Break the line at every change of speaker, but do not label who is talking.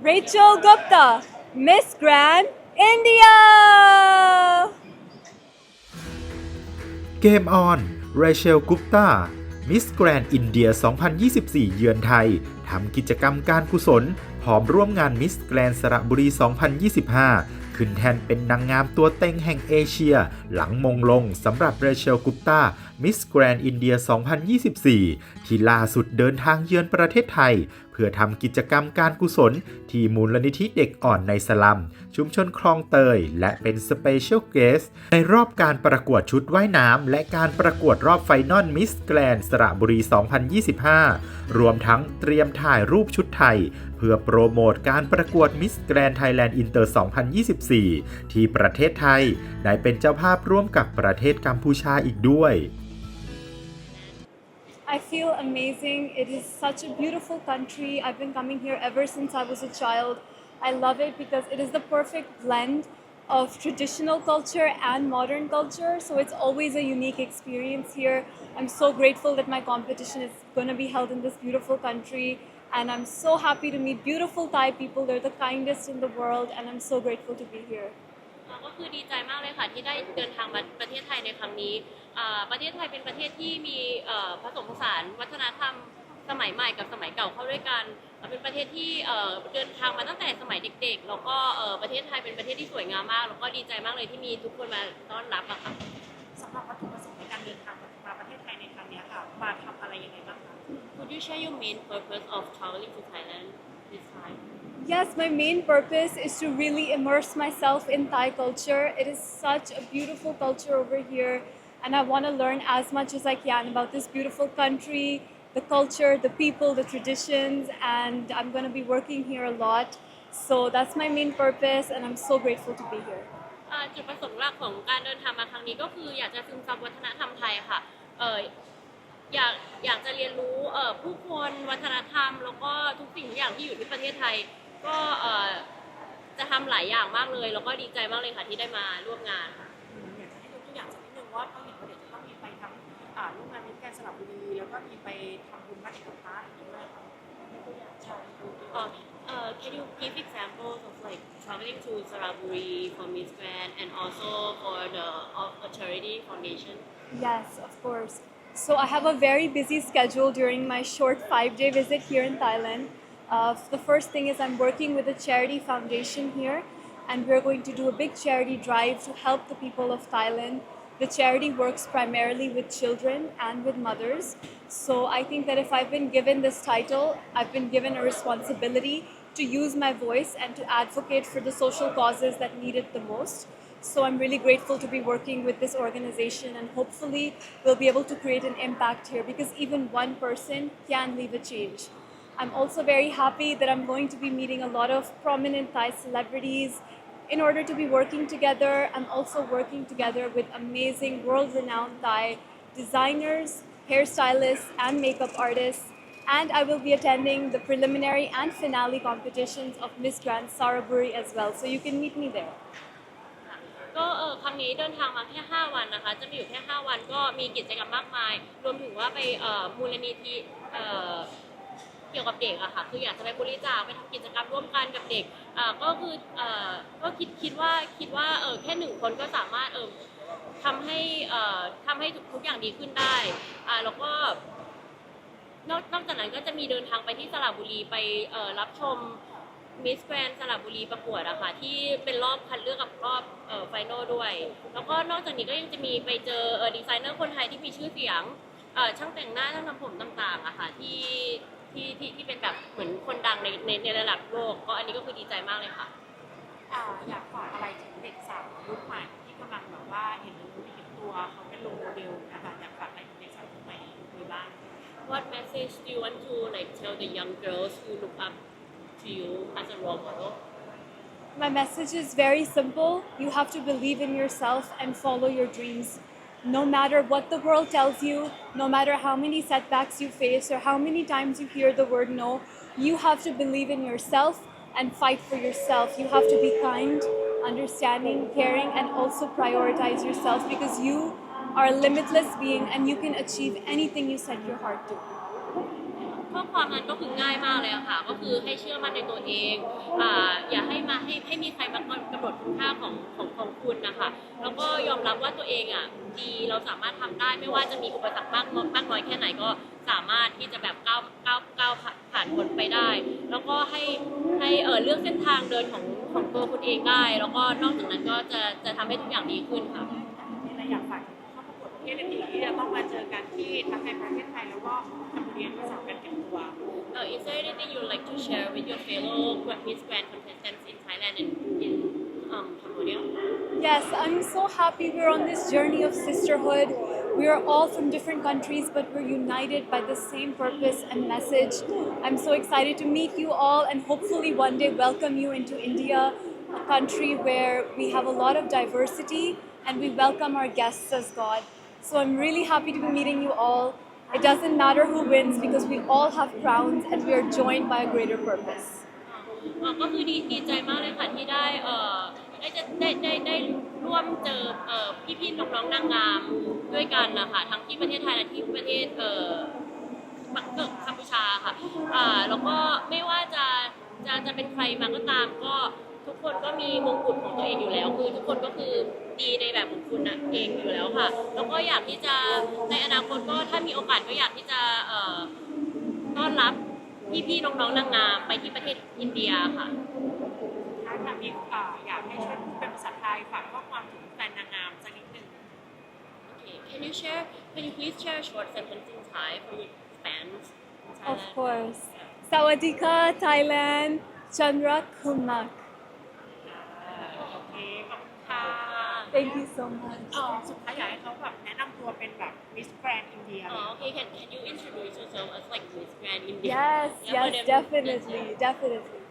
Rachel Gupta, Miss Grand India.
เกมออน เรเชล กุปตา มิสแกรนอินเดีย 2024 เยือนไทย ทำกิจกรรมการกุศล พร้อมร่วมงานมิสแกรนสระบุรี 2025 ขึ้นแทนเป็นนางงามตัวเต็งแห่งเอเชีย หลังมงลงสำหรับเรเชล กุปตา มิสแกรนอินเดีย 2024 ที่ล่าสุดเดินทางเยือนประเทศไทย เพื่อทำกิจกรรมการกุศล ที่มูลนิธิเด็กอ่อนในสลัม ชุมชนคลองเตย และเป็นสเปเชียลเกสในรอบการประกวดชุดว่ายน้ำและการประกวดรอบไฟนอลมิสแกรนสระบุรี 2025 รวมทั้งเตรียมถ่ายรูปชุดไทย เพื่อโปรโมทการประกวดมิสแกรนไทยแลนด์อินเตอร์ 2024 ที่ประเทศไทย ได้เป็นเจ้าภาพร่วมกับประเทศกัมพูชาอีกด้วย
I feel amazing. It is such a beautiful country. I've been coming here ever since I was a child. I love it because it is the perfect blend of traditional culture and modern culture. So it's always a unique experience here. I'm so grateful that my competition is going to be held in this beautiful country. And I'm so happy to meet beautiful Thai people. They're the kindest in the world. And I'm so grateful to be here.
อ่าก็คือดีใจมากเลยค่ะที่ได้เดินทางมาประเทศไทยในครั้งนี้ อ่าประเทศไทยเป็นประเทศที่มีเอ่อผสมผสานวัฒนธรรมสมัยใหม่กับสมัยเก่าเข้าด้วยกันอ่าเป็นประเทศที่เอ่อเดินทางมาตั้งแต่สมัยเด็ก ๆ แล้วก็เอ่อประเทศไทยเป็นประเทศที่สวยงามมาก แล้วก็ดีใจมากเลยที่มีทุกคนมาต้อนรับอะค่ะ
สำหรับวัตถุประสงค์ในการเดินทางมาประเทศไทยในครั้งเนี้ยค่ะ มาทำอะไรยังไงบ้างคะ
Could you share your main purpose of traveling to Thailand this time
Yes, my main purpose is to really immerse myself in Thai culture. It is such a beautiful culture over here, and I want to learn as much as I can about this beautiful country, the culture, the people, the traditions, and I'm going to be working here a lot. So that's my main purpose, and I'm so grateful to be here.
อ่าจุดประสงค์หลักของการเดินทางมาครั้งนี้ก็คืออยากจะซึมซับวัฒนธรรมไทยค่ะเอออยากอยากจะเรียนรู้เอ่อผู้คนวัฒนธรรม แล้วก็ทุกสิ่งทุกอย่างที่อยู่ที่ประเทศไทย ก็เอ่อจะทำหลายอย่างมากเลย แล้วก็ดีใจมากเลยค่ะที่ได้มาร่วมงานค่ะ
อืมอยากจะให้ยกตัวอย่างสักนิดนึงว่า อ่าร่วมงานมิตรแกรนด์สระบุรี แล้วก็มีไปทำบุญวัดเอกพระอย่างนี้ด้วยค่ะยกตัวอย่างใช่ดูด้วย
Uh, uh, can you give examples of like traveling to Saraburi for Miss Grand and also for the of a charity foundation?
Yes, of course. So I have a very busy schedule during my short five day visit here in Thailand. Uh, the first thing is I'm working with a charity foundation here, and we're going to do a big charity drive to help the people of Thailand. the charity works primarily with children and with mothers. So I think that if I've been given this title, I've been given a responsibility to use my voice and to advocate for the social causes that need it the most. So I'm really grateful to be working with this organization and hopefully we'll be able to create an impact here because even one person can leave a change. I'm also very happy that I'm going to be meeting a lot of prominent Thai celebrities in order to be working together. I'm also working together with amazing world renowned Thai designers, hairstylists, and makeup artists. And I will be attending the preliminary and finale competitions of Miss Grand Saraburi as well. So you can meet me there.
ก็เออครั้งนี้เดินทางมาแค่ 5 วันนะคะ จะมีอยู่แค่ 5 วันก็มีกิจกรรมมากมาย รวมถึงว่าไปเอ่อมูลนิธิเอ่อ เกี่ยวกับเด็กอะค่ะ คืออยากจะไปบริจาคไปทำกิจกรรมร่วมกันกับเด็กอ่าก็คือเอ่อก็คิดคิดว่าคิดว่าเออแค่หนึ่งคนก็สามารถเออทำให้เอ่อทำให้ทุกทุกอย่างดีขึ้นได้อ่าแล้วก็นอกนอกจากนั้นก็จะมีเดินทางไปที่สระบุรีไปเอ่อรับชมมิสแกรนสระบุรีประกวดอะค่ะที่เป็นรอบคัดเลือกกับรอบไฟนอลด้วย แล้วก็นอกจากนี้ก็ยังจะมีไปเจออดีไซเนอร์คนไทยที่มีชื่อเสียงช่างแต่งหน้าช่างทำผมต่างๆอะค่ะที่ ที่ที่ที่เป็นแบบเหมือนคนดังในในในระดับโลกก็อันนี้ก็คือดีใจมากเลยค่ะ
อ่าอยากฝากอะไรถึงเด็กสาวรุ่นใหม่ที่กำลังแบบว่าเห็นรู้เห็นตัวเขาเป็นโรลโมเดลนะคะอยากฝากอะไรถึงเด็กสาวรุ่นใหม่มีบ้าง
What message do you want to like tell the young girls who look up to you as a role model
My message is very simple. You have to believe in yourself and follow your dreams. No matter what the world tells you, no matter how many setbacks you face or how many times you hear the word no, you have to believe in yourself and fight for yourself. You have to be kind, understanding, caring, and also prioritize yourself because you are a limitless being and you can achieve anything you set your heart to.
ข้อความนั้นก็คือง่ายมากเลยอะค่ะ ก็คือให้เชื่อมั่นในตัวเองอ่าอย่าให้มาให้ให้มีใครมากำหนดคุณค่าของของของคุณนะ คะแล้วก็ยอมรับว่าตัวเองอะดีเราสามารถทำได้ไม่ว่าจะมีอุปสรรคมากน้อยมากน้อยแค่ไหนก็สามารถที่จะแบบก้าวก้าวก้าวผ่านพ้นไปได้ แล้วก็ให้ให้เออเลือกเส้นทางเดินของของตัวคุณเองได้ แล้วก็นอกจากนั้นก็จะจะทำให้ทุกอย่างดีขึ้นค่ะ
มีอะไรอยากฝากเข้าประกวดประเภทอื่นๆที่จะต้องมาเจอกันที่ทั้งในประเทศไทยแล้วก็กัมพูชาเพื่อสำหรับการเก็บตัว
Uh, is there anything you'd like to share with your fellow Miss Grand contestants in Thailand and in um, Cambodia?
Yes, I'm so happy we're on this journey of sisterhood. We are all from different countries, but we're united by the same purpose and message. I'm so excited to meet you all and hopefully one day welcome you into India, a country where we have a lot of diversity and we welcome our guests as God. So I'm really happy to be meeting you all. It doesn't matter who wins because we all have crowns and we are joined by a greater purpose.
เอ่อก็คือดีดีใจมากเลยค่ะที่ได้เอ่อ ได้จะได้ได้ได้ร่วมเจอเอ่อพี่ๆน้องๆนางงามด้วยกันนะคะทั้งที่ประเทศไทยและที่ประเทศเอ่อบักเกิกกัมพูชาค่ะอ่าแล้วก็ไม่ว่าจะจะจะเป็นใครมาก็ตามก็ทุกคนก็มีมงกุฎของตัวเองอยู่แล้ว คือทุกคนก็คือดีในแบบของคุณนะเองอยู่แล้วค่ะ แล้วก็อยากที่จะในอนาคตก็ถ้ามีโอกาสก็อยากที่จะเอ่อต้อนรับพี่ๆน้องๆนางงามไปที่ประเทศอินเดียค่ะ
ถ้าทางนี้อ่าอยากให้ช่วยพูดเป็นภาษาไทยฝากข้อความถึงแฟนนางงามสักนิดหนึ่ง
Okay, can you share? Can you please share a short sentence in Thai for your fans? in
Of
Thailand?
course. Sawadika, Thailand, Chandra Kumak.
โอเคขอบคุณค่ะ
Thank you so much.
เอ่อสุดท้ายอยากให้เขาแบบแนะนำตัวเป็นแบบมิสแกรนด์อินเดีย
Oh, okay. Can, can you introduce yourself as like Miss Grand India?
Yes,
Yeah, for
yes,
them-
definitely, definitely.